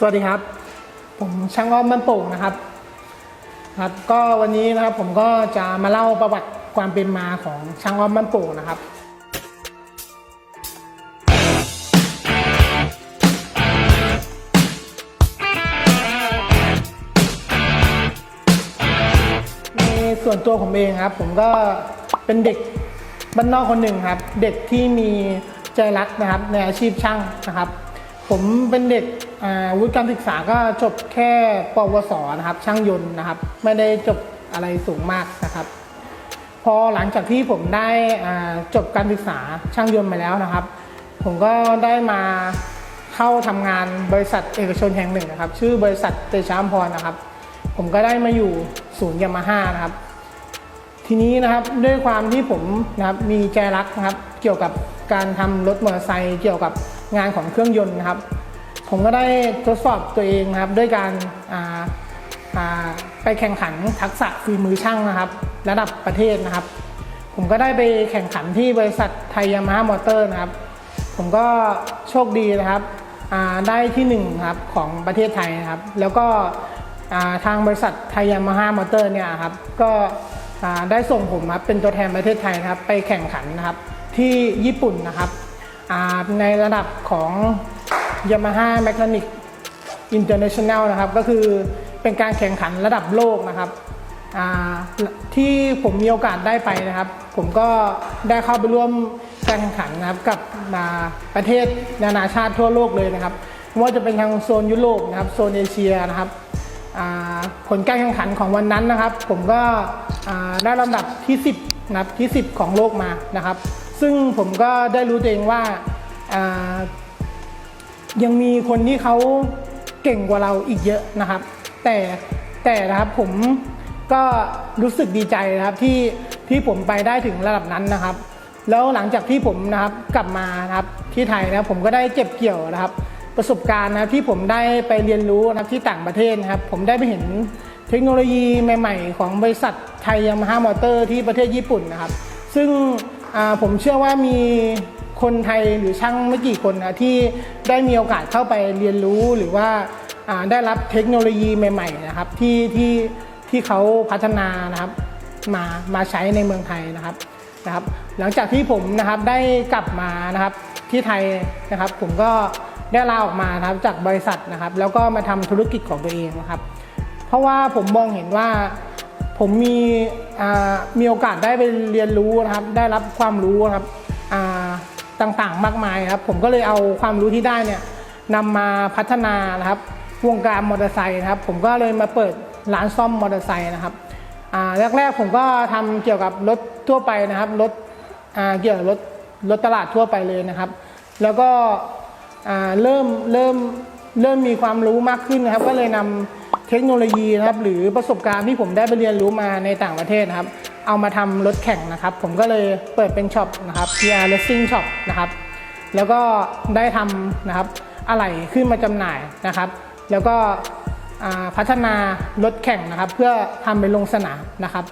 สวัสดีครับ ผมช่างอ้อมบ้านโป่งนะครับ ครับ ก็วันนี้นะครับผมก็จะมาเล่าประวัติความเป็นมาของช่างอ้อมบ้านโป่งนะครับ ในส่วนตัวผมเองครับ ผมก็เป็นเด็กบ้านนอกคนหนึ่งครับ เด็กที่มีใจรักนะครับในอาชีพช่างนะครับ ผมเป็นเด็กวุฒิการศึกษาก็จบแค่ปวสนะครับ ช่างยนต์นะครับ ไม่ได้จบอะไรสูงมากนะครับ พอหลังจากที่ผมได้จบการศึกษาช่างยนต์มาแล้วนะครับ ผมก็ได้มาเข้าทำงานบริษัทเอกชนแห่งหนึ่งนะครับ ชื่อบริษัทเตชะอัมพรนะครับ ผมก็ได้มาอยู่ศูนย์ยามาฮ่านะครับ ทีนี้นะครับด้วยความที่ผมนะครับมีใจรักนะครับเกี่ยวกับ การทำรถมอเตอร์ไซค์เกี่ยวกับงานของเครื่องยนต์นะครับ ผมก็ได้ทดสอบตัวเองครับด้วยการาาไปแข่งขันทักษะฝีมือช่างนะครับ ระดับประเทศนะครับ ผมก็ได้ไปแข่งขันที่บริษัทไทยยามาฮ่ามอเตอร์นะครับ ผมก็โชคดีนะครับได้ที่หนึ่งครับของประเทศไทยนะครับ แล้วก็ทางบริษัทไทยยามาฮ่ามอเตอร์เนี่ยครับก็ได้ส่งผมครับเป็นตัวแทนประเทศไทยนะครับ ไปแข่งขันนะครับ ที่ญี่ปุ่นนะครับในระดับของ Yamaha Mechanic International นะครับ ก็คือเป็นการแข่งขันระดับโลกนะครับที่ผมมีโอกาสได้ไปนะครับ ผมก็ได้เข้าไปร่วมการแข่งขันนะครับกับประเทศนานาชาติทั่วโลกเลยนะครับไม่ว่าจะเป็นทางโซนยุโรปนะครับโซนเอเชียนะครับผลการแข่งขันของวันนั้นนะครับ ผมก็ได้ลำดับที่ 10นะครับที่ 10 ของโลกมานะครับ ซึ่งผมก็ได้รู้ตัวเองว่าายังมีคนที่เขาเก่งกว่าเราอีกเยอะนะครับ แต่แต่นะครับผมก็รู้สึกดีใจนะครับที่ที่ผมไปได้ถึงระดับนั้นนะครับ แล้วหลังจากที่ผมนะครับกลับมานะครับที่ไทยนะผมก็ได้เก็บเกี่ยวนะครับ ประสบการณ์นะที่ผมได้ไปเรียนรู้นะครับที่ต่างประเทศนะครับ ผมได้ไปเห็นเทคโนโลยีใหม่ ๆ ของบริษัทไทยยามาฮ่ามอเตอร์ที่ประเทศญี่ปุ่นนะครับ ซึ่ง ผมเชื่อว่ามีคนไทยหรือช่างไม่กี่คนนะที่ได้มีโอกาสเข้าไปเรียนรู้หรือว่าได้รับเทคโนโลยีใหม่ๆนะครับที่ที่ที่เขาพัฒนานะครับมามาใช้ในเมืองไทยนะครับนะครับ หลังจากที่ผมนะครับได้กลับมานะครับที่ไทยนะครับ ผมก็ได้ลาออกมาครับจากบริษัทนะครับ แล้วก็มาทำธุรกิจของตัวเองนะครับ เพราะว่าผมมองเห็นว่า ผมมีมีโอกาสได้ไปเรียนรู้นะครับ ได้รับความรู้นะครับต่างๆ มากมายครับ ผมก็เลยเอาความรู้ที่ได้เนี่ยนำมาพัฒนานะครับวงการมอเตอร์ไซค์นะครับ ผมก็เลยมาเปิดร้านซ่อมมอเตอร์ไซค์นะครับแรกๆผมก็ทำเกี่ยวกับรถทั่วไปนะครับรถเกี่ยวกับรถรถตลาดทั่วไปเลยนะครับ แล้วก็เริ่มเริ่มเริ่มมีความรู้มากขึ้นนะครับ ก็เลยนำ เทคโนโลยีนะครับหรือประสบการณ์ที่ผมได้ไปเรียนรู้มาในต่างประเทศนะครับ เอามาทำรถแข่งนะครับ ผมก็เลยเปิดเป็นช็อปนะครับ PR Racing Shop นะครับแล้วก็ได้ทำนะครับอะไหล่ขึ้นมาจำหน่ายนะครับ แล้วก็พัฒนารถแข่งนะครับ เพื่อทำไปลงสนามนะครับ